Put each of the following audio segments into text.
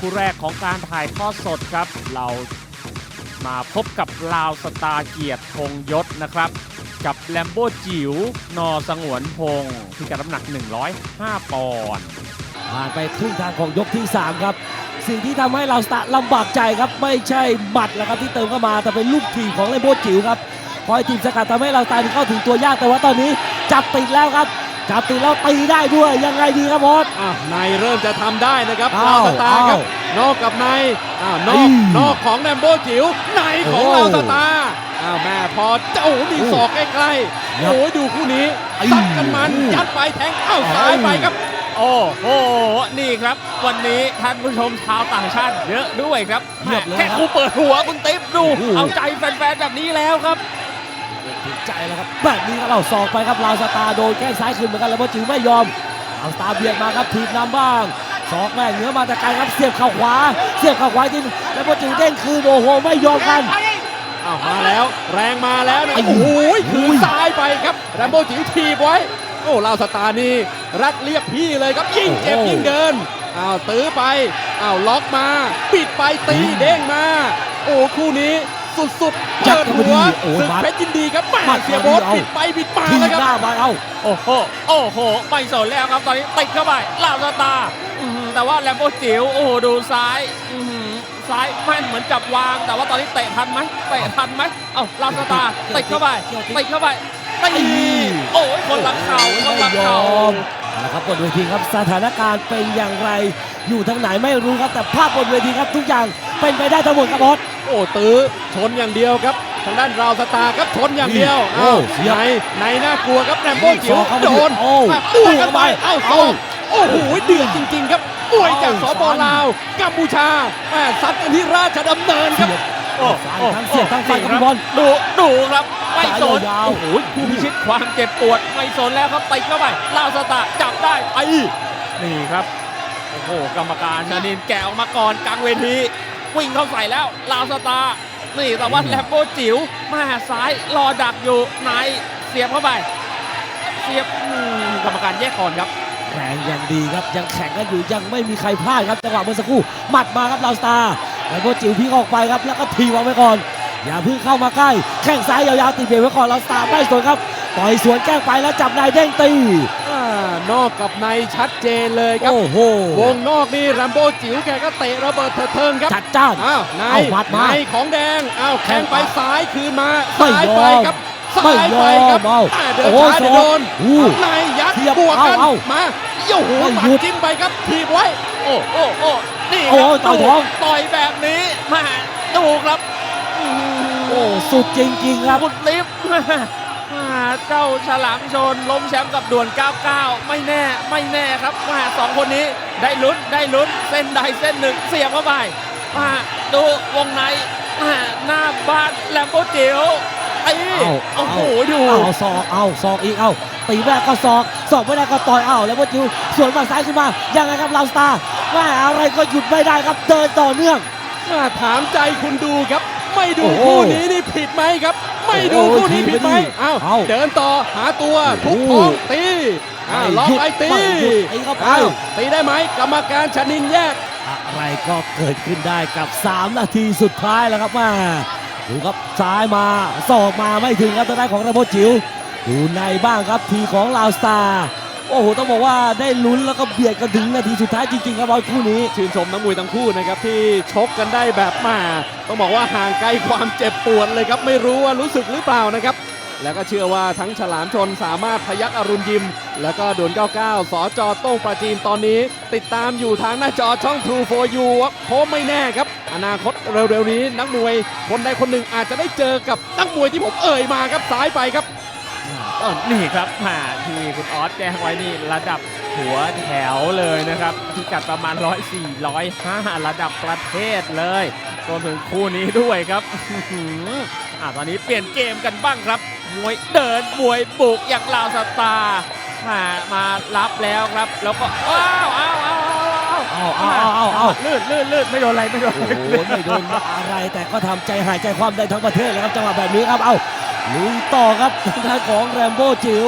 คู่แรกของการถ่ายทอดสดครับ เรามาพบกับลาวสตาเกียรติพงยศนะครับ กับแลมโบจิ๋วนอสงวนพงศ์ที่กัดน้ำหนัก 105 ปอนด์ผ่านไปครึ่งทางของยกที่ 3 ครับ สิ่งที่ทำให้เราสตาลำบากใจครับ ไม่ใช่หมัดแล้วครับที่เติมเข้ามาแต่เป็นลูกถีบของเลมโบจิ๋วครับคอยทีมสกัดทำให้เราสตาเข้าถึงตัวยากแต่ว่าตอนนี้จับติดแล้วครับ จับติดแล้วตีได้ด้วยยังไงดีครับบอสอะในเริ่มจะทำได้นะครับอ้าวลาวสตาร์ครับ อ้านอกกับในอ้าวนอกอืมนอกของแรมโบ้จิ๋วในของโอ้ลาวสตาร์อ้าวแม่พอเจ้ามีโอ้ศอกใกล้ครัๆบโอ้ยดูคู่นี้ไอ้ซัดกันมันอืมยัดไปแทงอ้าวซ้ายไปครับ โอ้โห นี่ครับ วันนี้ท่านผู้ชมชาวต่างชาติเยอะด้วยครับเยียบเลยแค่ครับครูเปิดหัวคุณติ๊บดู โอ้โห เอาใจแฟนๆแบบนี้แล้วครับ ถึงใจแล้วครับแบบนี้ครับเราสอกไปครับลาวสตาโดนแข้งซ้ายคืนเหมือนกันแล้วโบจิ๋วไม่ยอมลาวสตาเบียดมาครับถีบนำบ้างสอกแม่งเหนือมาแต่ไกลครับเสียบเข่าขวา เสียบเข่าขวาจริงแล้วโบจิ๋วเด้งคืนโอ้โหไม่ยอมกันอ้าวมาแล้วแรงมาแล้วนะโอ้โหคืนอุ้ยซ้ายไปครับแรมโบ้จิ๋วทีบไว้โอ้ลาวสตานี่รัดเรียกพี่เลยครับยิ่งเจ็บยิ่งเดินอ้าวตื้อไปอ้าวล็อกมา ปิดไปตีเด้งมา โอ้คู่นี้ สุดๆจัดเปิดกันหัพอวดีโอ้ศึกมัดเพชรยินดีครับแม่มัดเสียพอดีโบ๊ทเอาปิดไปปิดมาทีแล้วคหรับน้ามาเอาโอ้โหโอ้โหไม่สนแล้วครับตอนนี้ติดเข้าไปลาวสตาร์อื้อหือแต่ว่าแลมโบจิ๋วโอ้โหดูซ้ายอื้อหือซ้ายแม่นเหมือนจับวาง แต่ว่าตอนนี้เตะทันไหมเตะทันไหมเอ้าลาวสตาร์ติดเข้าไปติดเข้าไปตีโอ้ยคนละเข่าคนละเข่านะครับบนเวทีครับสถานการณ์เป็นอย่างไร อยู่ทางไหนไม่รู้ครับแต่ภาพบนเวทีครับทุกอย่างเป็นไปได้ทั้งหมดครับบอส โอ้ตื้อชนอย่างเดียวครับทางด้านราวสตาร์ครับชนอย่างเดียวโอ้อ้าวเสียบในในน่ากลัวครับแรมโบ้จิ๋วศอกเข้าไปโดนโอ้อะบวกกันไปเอาเอ้าเอาสองโอ้โหเดือดจริง ๆ ครับมวยจากสเอาปลาวกัมพูชาแม่ซัดกันที่ราชดำเนินครับโอ้ทั้งเสียบทั้งฟันครับพี่บอลดูดูครับไม่สนสายยาวๆโอ้โหผู้พิชิตความเจ็บปวดไม่สนแล้วครับติดเข้าไปลาวสตาร์จับได้ไปนี่ครับโอ้โหกรรมการชานินแกะออกมาก่อนกลางเวที วิ่งเข้าใส่แล้วลาวสตาร์นี่แต่ว่าแลมโบจิ๋วมาซ้ายรอดักอยู่ไหนเสียบเข้าไป เสียบอืมกรรมการแยกก่อนครับแรงอย่างดีครับยังแข่งกันอยู่ยังไม่มีใครพลาดครับจังหวะเมื่อสักครู่หมัดมาครับลาวสตาร์แล้วก็จิ๋วพลิกออกไปครับแล้วก็ทีวางไว้ก่อน อย่าเพิ่งเข้ามาใกล้แข้งซ้ายยาวๆตีเบรกไว้ก่อนลาวสตาร์ไม่สวนครับต่อยสวนแกล้งไปแล้วจับนายเด้งตีอ่า นอกกับในชัดเจนเลยครับ โอ้โห วงนอกนี่แรมโบ้จิ๋วแกก็เตะระเบิดเถิดเทิงครับ จัดจ้านอ้าวในเอาหมัดมาในของแดง อ้าวแข้งไปซ้ายคืนมาไม่ซ้ายยอมไปครับไม่ซ้ายยไปอครับมเอาอ่าเดินโอ้ช้าโหเดี๋ยวโดนอู้ในยัดเทียบบวกกันเอาเอามาโอ้โหไม่หมัหยุดดจิ้มไปครับถีบไว้ โอ้โอ้โอ้นี่คโอ้รับยต่อยท้องต่อยแบบนี้แมาดูครับอื้อหืโอ้สุดจริงๆครับบุดลิฟต์อ่า เจ้าฉลามชนล้มแชมป์กับด่วน 99 ไม่แน่ไม่แน่ครับมาสองคนนี้ได้ลุ้นได้ลุ้นเส้นใดเส้นหนึ่งเสียบเข้าไปมาดูวงในมาหน้าบ้านแลมโบจิ๋วไอ้เอาโอ้โหดูเอาศอกเอาศอกอีกเอาตีแรกก็ศอกศอกไม่ได้ก็ต่อยเอาแล้วว่าจิวสวนมาซ้ายขึ้นมายังไงครับลาวสตาร์ว่าอะไรก็หยุดไม่ได้ครับเดินต่อเนื่องมาถามใจคุณดูครับ ไม่ดูโอ้โหคู่นี้นี่ผิดไหมครับ ไม่ดูโอ้โหคู่นี้ผิดไหมผิดไม่ดีอ้าวเอาเดินต่อหาตัวทุกโอ้ท้องตีอ้าวล็อกหยุดไปตีไม่หยุดตีเข้าไปอ้าวตีได้ไหมกรรมการชนินแยก อะไรก็เกิดขึ้นได้กับ 3 นาทีสุดท้ายแล้วครับมาดูครับซ้ายมาศอกมาไม่ถึงครับทางด้านของระบบจิ๋วดูในบ้างครับทีของลาวสตาร์ โอ้โหต้องบอกว่าได้ลุ้นแล้วก็เบียดกันถึงนาทีสุดท้ายจริงๆครับบอลคู่นี้ชื่นชมนักมวยทั้งคู่นะครับที่ชกกันได้แบบมาต้องบอกว่าห่างไกลความเจ็บปวดเลยครับไม่รู้ว่ารู้สึกหรือเปล่านะครับแล้วก็เชื่อว่าทั้งฉลามชนสามารถพยักอรุณยิม แล้วก็ดวน 99สจโต้งประจีนตอนนี้ ติดตามอยู่ทางหน้าจอช่อง True for You ครับเพราะไม่แน่ครับ อนาคตเร็วๆนี้ นักมวยคนใดคนหนึ่งอาจจะได้เจอกับนักมวยที่ผมเอ่ยมาครับซ้ายไปครับ ออนี่ครับมาที่คุณออสแจ้งไว้นี่ระดับหัวแถวเลยนะครับที่กัดประมาณ 104 105 ระดับประเทศเลยรวมถึงคู่นี้ด้วยครับอื้อหืออ่าตอนนี้เปลี่ยนเกมกันบ้างครับมวยเดินมวยบุกอย่างลาวสตาร์มามารับแล้วครับ แล้วก็อ้าวอ้าวอ้าวอ้าวเอาเอาเอาเอาเอาลื่นลื่นลื่นไม่โดนอะไรไม่โดนโอ้อะไรโหไม่โดนอะไรแต่ก็ทำใจหายใจความได้ทั้งประเทศเลยครับจังหวะแบบนี้ครับเอา ลุยต่อครับทางด้านของแรมโบ้จิ๋ว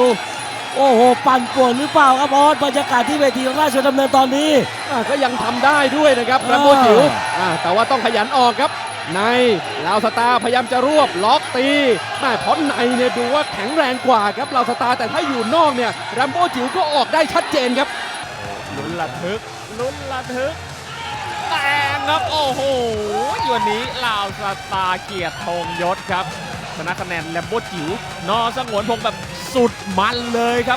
โอ้โห ปั่นป่วนหรือเปล่าครับออสบรรยากาศที่เวทีราชดำเนินตอนนี้ อ่าก็ยังทำได้ด้วยนะครับเออแรมโบ้จิ๋วอ่าแต่ว่าต้องขยันออกครับ ในลาวสตาร์พยายามจะรวบล็อกตีแม่เพราะในเนี่ยดูว่าแข็งแรงกว่าครับลาวสตาร์แต่ถ้าอยู่นอกเนี่ยแรมโบ้จิ๋วก็ออกได้ชัดเจนครับ ลุ้นระทึกลุ้นระทึกแต่งครับ โอ้โหวันนี้ลาวสตาร์เกียรติธงยศครับ ชนะคะแนนแลมโบจิ๋วนอสงวนพงแบบสุดมันเลยครับ